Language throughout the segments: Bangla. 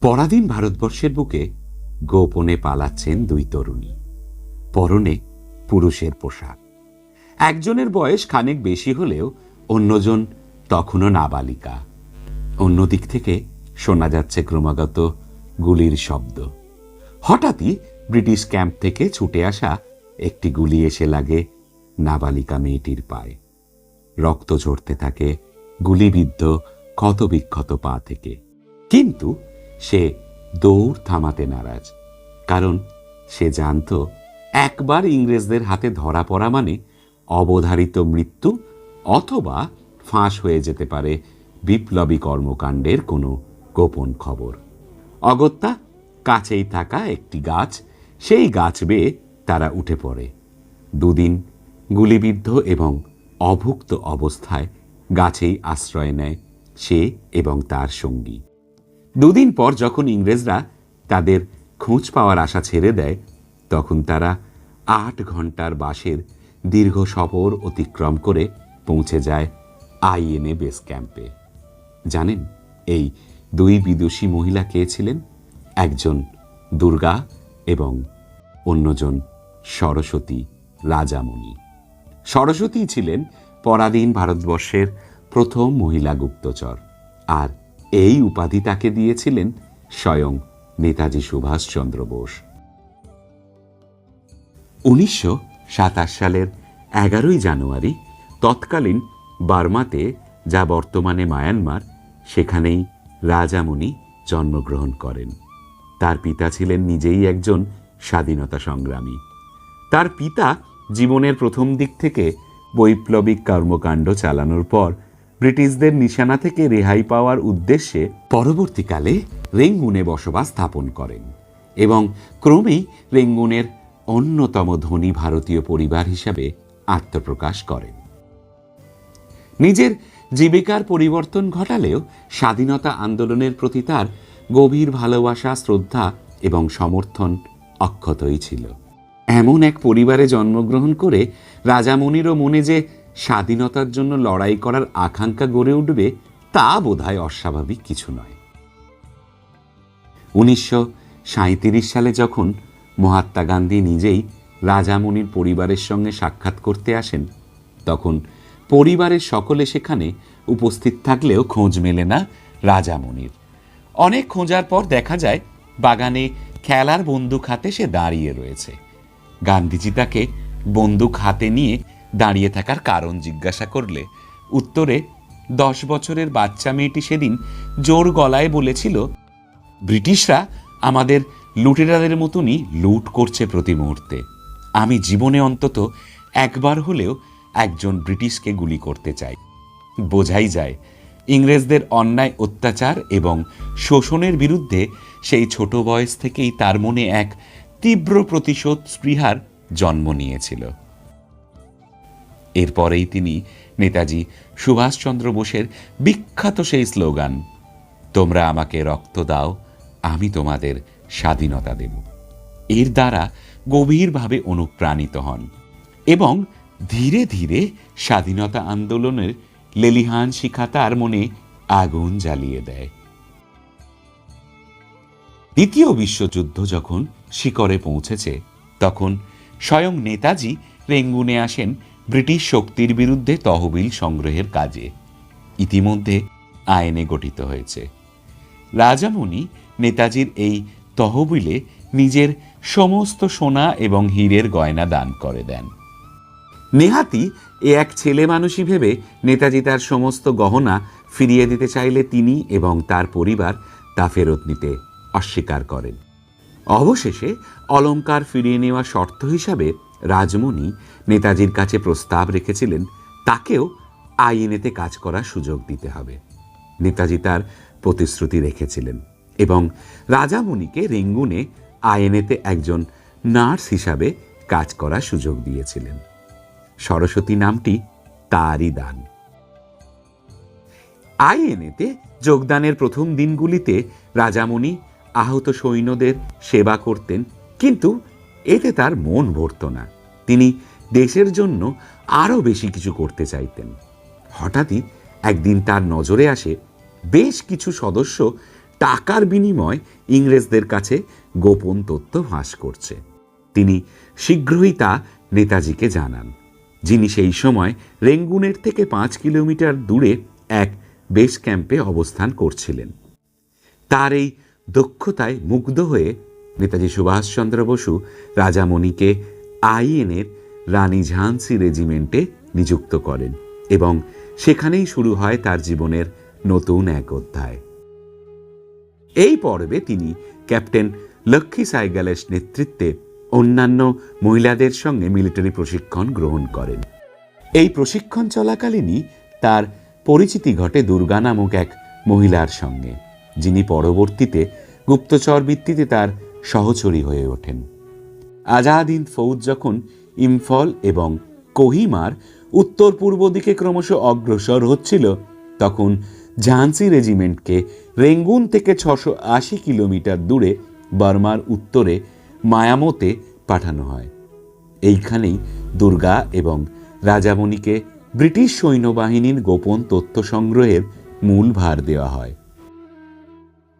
পরাধীন ভারতবর্ষের বুকে গোপনে পালাচ্ছেন দুই তরুণী। পরনে পুরুষের পোশাক। একজনের বয়স খানিক বেশি হলেও অন্যজন তখনও নাবালিকা। অন্যদিক থেকে শোনা যাচ্ছে ক্রমাগত গুলির শব্দ। হঠাৎই ব্রিটিশ ক্যাম্প থেকে ছুটে আসা একটি গুলি এসে লাগে নাবালিকা মেয়েটির পায়ে। রক্ত ঝরতে থাকে গুলিবিদ্ধ ক্ষতবিক্ষত পা থেকে। কিন্তু সে দৌড় থামাতে নারাজ। কারণ সে জানত, একবার ইংরেজদের হাতে ধরা পড়া মানে অবধারিত মৃত্যু অথবা ফাঁস হয়ে যেতে পারে বিপ্লবী কর্মকাণ্ডের কোনো গোপন খবর। অগত্যা কাছেই থাকা একটি গাছ, সেই গাছ বেয়ে তারা উঠে পড়ে। দুদিন গুলিবিদ্ধ এবং অভুক্ত অবস্থায় গাছেই আশ্রয় নেয় সে এবং তার সঙ্গী। দুদিন পর যখন ইংরেজরা তাদের খোঁজ পাওয়ার আশা ছেড়ে দেয়, তখন তারা আট ঘণ্টার বাসের দীর্ঘ সফর অতিক্রম করে পৌঁছে যায় আইএনএ বেস ক্যাম্পে। জানেন, এই দুই বিদুষী মহিলা কে ছিলেন? একজন দুর্গা এবং অন্যজন সরস্বতী রাজামণি। সরস্বতী ছিলেন পরাধীন ভারতবর্ষের প্রথম মহিলা গুপ্তচর, আর এই উপাধি তাকে দিয়েছিলেন স্বয়ং নেতাজি সুভাষচন্দ্র বোস। উনিশশো সাতাশ সালের এগারোই জানুয়ারি তৎকালীন বার্মাতে যা বর্তমানে মায়ানমার, সেখানেই রাজামণি জন্মগ্রহণ করেন। তার পিতা ছিলেন নিজেই একজন স্বাধীনতা সংগ্রামী। তার পিতা জীবনের প্রথম দিক থেকে বৈপ্লবিক কর্মকাণ্ড চালানোর পর ব্রিটিশদের নিশানা থেকে রেহাই পাওয়ার উদ্দেশ্যে পরবর্তীকালে রেঙ্গুনে বসবাস স্থাপন করেন এবং ক্রমেই রেঙ্গুনের অন্যতম ধনী ভারতীয় পরিবার হিসাবে আত্মপ্রকাশ করেন। নিজের জীবিকার পরিবর্তন ঘটালেও স্বাধীনতা আন্দোলনের প্রতি তার গভীর ভালোবাসা, শ্রদ্ধা এবং সমর্থন অক্ষতই ছিল। এমন এক পরিবারে জন্মগ্রহণ করে রাজামণিরও মনে যে স্বাধীনতার জন্য লড়াই করার আকাঙ্ক্ষা গড়ে উঠবে তা বোধহয় অস্বাভাবিক কিছু নয়। উনিশশো সালে যখন মহাত্মা গান্ধী নিজেই রাজামণির পরিবারের সঙ্গে সাক্ষাৎ করতে আসেন, তখন পরিবারের সকলে সেখানে উপস্থিত থাকলেও খোঁজ মেলে না রাজামণির। অনেক খোঁজার পর দেখা যায় বাগানে খেলার বন্দুক হাতে সে দাঁড়িয়ে রয়েছে। গান্ধীজি তাকে বন্দুক হাতে নিয়ে দাঁড়িয়ে থাকার কারণ জিজ্ঞাসা করলে। উত্তরে, দশ বছরের বাচ্চা মেয়েটি সেদিন জোর গলায় বলেছিল, ব্রিটিশরা আমাদের লুটেরাদের মতনই লুট করছে প্রতি মুহূর্তে। আমি জীবনে অন্তত একবার হলেও একজন ব্রিটিশকে গুলি করতে চাই। বোঝাই যায়, ইংরেজদের অন্যায় অত্যাচার এবং শোষণের বিরুদ্ধে সেই ছোট বয়স থেকেই তার মনে এক তীব্র প্রতিশোধ স্পৃহার জন্ম নিয়েছিল। এরপরেই তিনি নেতাজি সুভাষচন্দ্র বোসের বিখ্যাত সেই স্লোগান, তোমরা আমাকে রক্ত দাও, আমি তোমাদের স্বাধীনতা দেব। এর দ্বারা গভীরভাবে অনুপ্রাণিত হন এবং ধীরে ধীরে স্বাধীনতা আন্দোলনের লেলিহান শিখা তার মনে আগুন জ্বালিয়ে দেয়। দ্বিতীয় বিশ্বযুদ্ধ যখন শিকরে পৌঁছেছে, তখন স্বয়ং নেতাজি রেঙ্গুনে আসেন ব্রিটিশ শক্তির বিরুদ্ধে তহবিল সংগ্রহের কাজে ইতিমধ্যে আইনে গঠিত হয়েছে। রাজামণি নেতাজির এই তহবিলে নিজের সমস্ত সোনা এবং হীরের গয়না দান করে দেন। নেহাতি এ এক ছেলে মানুষই ভেবে নেতাজি তার সমস্ত গহনা ফিরিয়ে দিতে চাইলে তিনি এবং তার পরিবার তা ফেরত নিতে অস্বীকার করেন। অবশেষে অলঙ্কার ফিরিয়ে নেওয়া শর্ত হিসাবে রাজমণি নেতাজির কাছে প্রস্তাব রেখেছিলেন, তাকেও আইনেতে কাজ করার সুযোগ দিতে হবে। নেতাজি তার প্রতিশ্রুতি রেখেছিলেন এবং রাজামণিকে রেঙ্গুনে আইনেতে একজন নার্স হিসাবে কাজ করার সুযোগ দিয়েছিলেন। সরস্বতী নামটি তারই দান। আইএনএতে যোগদানের প্রথম দিনগুলিতে রাজামণি আহত সৈন্যদের সেবা করতেন, কিন্তু এতে তার মন ভরত না। তিনি দেশের জন্য আরও বেশি কিছু করতে চাইতেন। হঠাৎই একদিন তার নজরে আসে বেশ কিছু সদস্য টাকার বিনিময় ইংরেজদের কাছে গোপন তথ্য ফাঁস করছে। তিনি শীঘ্রই তা নেতাজিকে জানান, যিনি সেই সময় রেঙ্গুনের থেকে পাঁচ কিলোমিটার দূরে এক বেস ক্যাম্পে অবস্থান করছিলেন। তার এই দক্ষতায় মুগ্ধ হয়ে নেতাজি সুভাষচন্দ্র বসু রাজামণিকে আইএনের রানী ঝান্সি রেজিমেন্টে নিযুক্ত করেন এবং সেখানেই শুরু হয় তার জীবনের নতুন এক অধ্যায়। এই পর্বে তিনি ক্যাপ্টেন লক্ষ্মী সাইগালের নেতৃত্বে অন্যান্য মহিলাদের সঙ্গে মিলিটারি প্রশিক্ষণ গ্রহণ করেন। এই প্রশিক্ষণ চলাকালীনই তার পরিচিতি ঘটে দুর্গা নামক এক মহিলার সঙ্গে, যিনি পরবর্তীতে গুপ্তচর ভিত্তিতে তার সহচরী হয়ে ওঠেন। আজাদ হিন্দ ফৌজ যখন ইম্ফল এবং কোহিমার উত্তর পূর্ব দিকে ক্রমশ অগ্রসর হচ্ছিল, তখন ঝান্সি রেজিমেন্টকে রেঙ্গুন থেকে ছশো আশি কিলোমিটার দূরে বর্মার উত্তরে মায়ামতে পাঠানো হয়। এইখানেই দুর্গা এবং রাজামণিকে ব্রিটিশ সৈন্যবাহিনীর গোপন তথ্য সংগ্রহের মূল ভার দেওয়া হয়।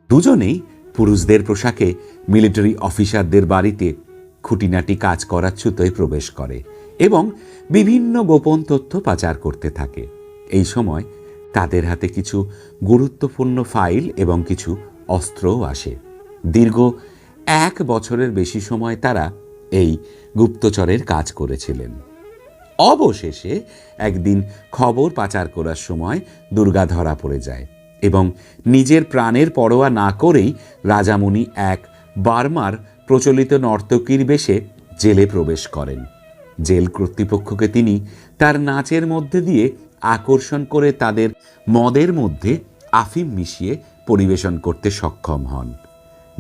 দুজনেই পুরুষদের পোশাকে মিলিটারি অফিসারদের বাড়িতে খুঁটিনাটি কাজ করার ছুতোয় প্রবেশ করে এবং বিভিন্ন গোপন তথ্য পাচার করতে থাকে। এই সময় তাদের হাতে কিছু গুরুত্বপূর্ণ ফাইল এবং কিছু অস্ত্রও আসে। দীর্ঘ এক বছরের বেশি সময় তারা এই গুপ্তচরের কাজ করেছিলেন। অবশেষে একদিন খবর পাচার করার সময় দুর্গা ধরা পড়ে যায়। এবং নিজের প্রাণের পরোয়া না করেই রাজামণি এক বার্মার প্রচলিত নর্তকীর বেশে জেলে প্রবেশ করেন। জেল কর্তৃপক্ষকে তিনি তার নাচের মধ্যে দিয়ে আকর্ষণ করে তাদের মদের মধ্যে আফিম মিশিয়ে পরিবেশন করতে সক্ষম হন।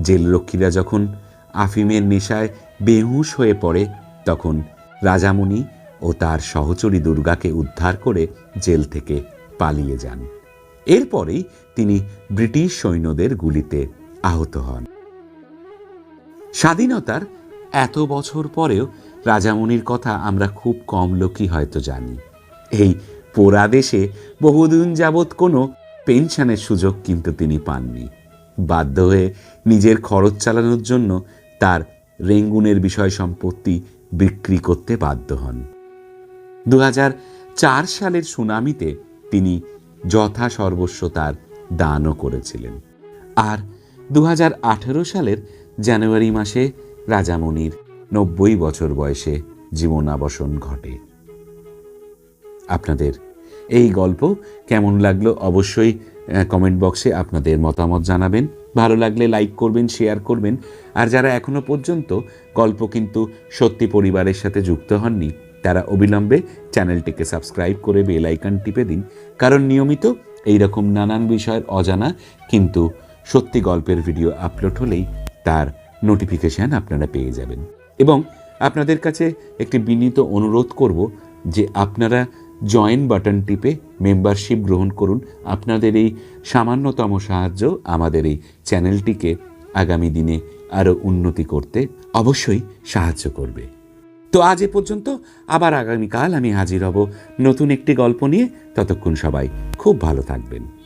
জেলরক্ষীরা যখন আফিমের নেশায় বেহুশ হয়ে পড়ে, তখন রাজামণি ও তার সহচরী দুর্গাকে উদ্ধার করে জেল থেকে পালিয়ে যান। এরপরেই তিনি ব্রিটিশ সৈন্যদের গুলিতে আহত হন। স্বাধীনতার এত বছর পরেও রাজামণির কথা আমরা খুব কম লোকই হয়তো জানি। এই পোড়া দেশে বহুদিন যাবৎ কোনো পেনশনের সুযোগ কিন্তু তিনি পাননি। বাধ্য হয়ে নিজের খরচ চালানোর জন্য তার রেঙ্গুনের বিষয় সম্পত্তি বিক্রি করতে বাধ্য হন। দু সালের সুনামিতে তিনি যথা সর্বস্ব তার দানও করেছিলেন। আর দু হাজার আঠারো সালের জানুয়ারি মাসে রাজামণির নব্বই বছর বয়সে জীবনাবসন ঘটে। আপনাদের এই গল্প কেমন লাগল অবশ্যই কমেন্ট বক্সে আপনাদের মতামত জানাবেন। ভালো লাগলে লাইক করবেন শেয়ার করবেন। আর যারা এখনও পর্যন্ত গল্প কিন্তু সত্যি পরিবারের সাথে যুক্ত হননি তারা অবিলম্বে চ্যানেলটিকে সাবস্ক্রাইব করে বেল আইকন টিপে দিন। কারণ নিয়মিত এই রকম নানান বিষয়ের অজানা কিন্তু সত্যি গল্পের ভিডিও আপলোড হলেই তার নোটিফিকেশান আপনারা পেয়ে যাবেন। এবং আপনাদের কাছে একটি বিনীত অনুরোধ করব যে আপনারা জয়েন বাটন টিপে মেম্বারশিপ গ্রহণ করুন। আপনাদের এই সামান্যতম সাহায্য আমাদের এই চ্যানেলটিকে আগামী দিনে আরও উন্নতি করতে অবশ্যই সাহায্য করবে। তো আজ এ পর্যন্ত। আবার আগামীকাল আমি হাজির হব নতুন একটি গল্প নিয়ে। ততক্ষণ সবাই খুব ভালো থাকবেন।